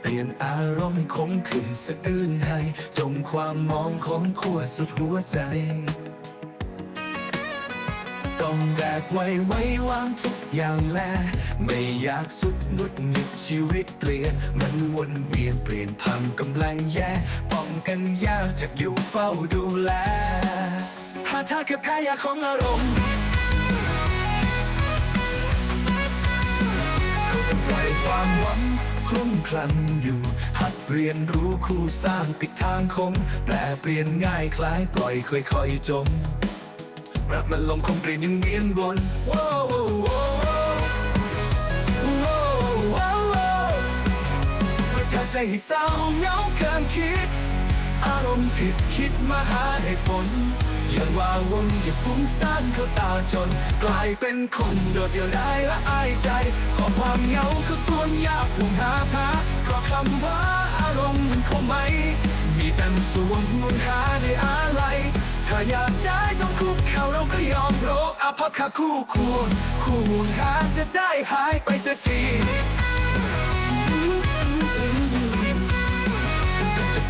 เปลี่ยนอารมณ์คงคืนสะอื้นให้จงความมองของขั้วสุดหัวใจ ต้องแบกไว้ไว้วางทุกอย่างแล ไม่อยากสุดงุดหงิดชีวิตเปลี่ยน มันวนเวียนเปลี่ยนพังกำลังแย่ป้องกันยากจากอยู่เฝ้าดูแลหาถ้าแค่แพ้ยาของอารมณ์ปล่อยความหวัง คลุ้มคลั่งอยู่ หัดเรียนรู้คู่สร้างปิดทางคม แปลเปลี่ยนง่ายคล้ายปล่อยค่อยๆจมแบบมันลมคงเปลี่ยนยังเวียนวนว้าวว้าวว้าวว้าวว้าวว้าวประกาศใจให้เศร้าเหงาเกินคิด อารมณ์ผิดคิดมาหาเหตุผล ยังว่าวนอย่าฟุ้งซ่านเข้าตาจน กลายเป็นคนโดดเดี่ยวได้และอายใจ ขอความเหงาก็ส่วนยากห่วงหาพาเพราะคำว่าอารมณ์มันคงไม่ มีแต่ส่วนห่วงหาในอะไร ถ้าอยากได้ต้องคุกเข่าเราก็ยอมโรอาภัพคาคู่ควรคู่หวงหาจะได้หายไปสักที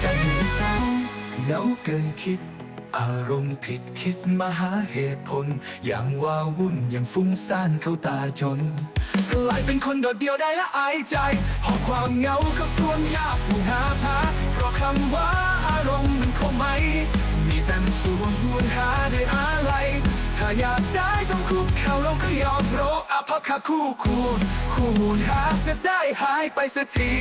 ใจเศร้าเหงาเกินคิด อารมณ์ผิดคิดมาหาเหตุผล อย่างว่าวุ่นอย่างฟุ้งซ่านเข้าตาจนกลายเป็นคนโดดเดี่ยวได้ละอายใจหอความเหงาเข้าส่วนยากห่วงหาพาเพราะคำว่าอารมณ์มันคงไม่มีแต่ส่วนหวงหาได้อะไร ถ้าอยากได้ต้องคุกเข่าเราก็ยอมโรอาภัพคาคู่ควรคู่ห่วงหาจะได้หายไปสักที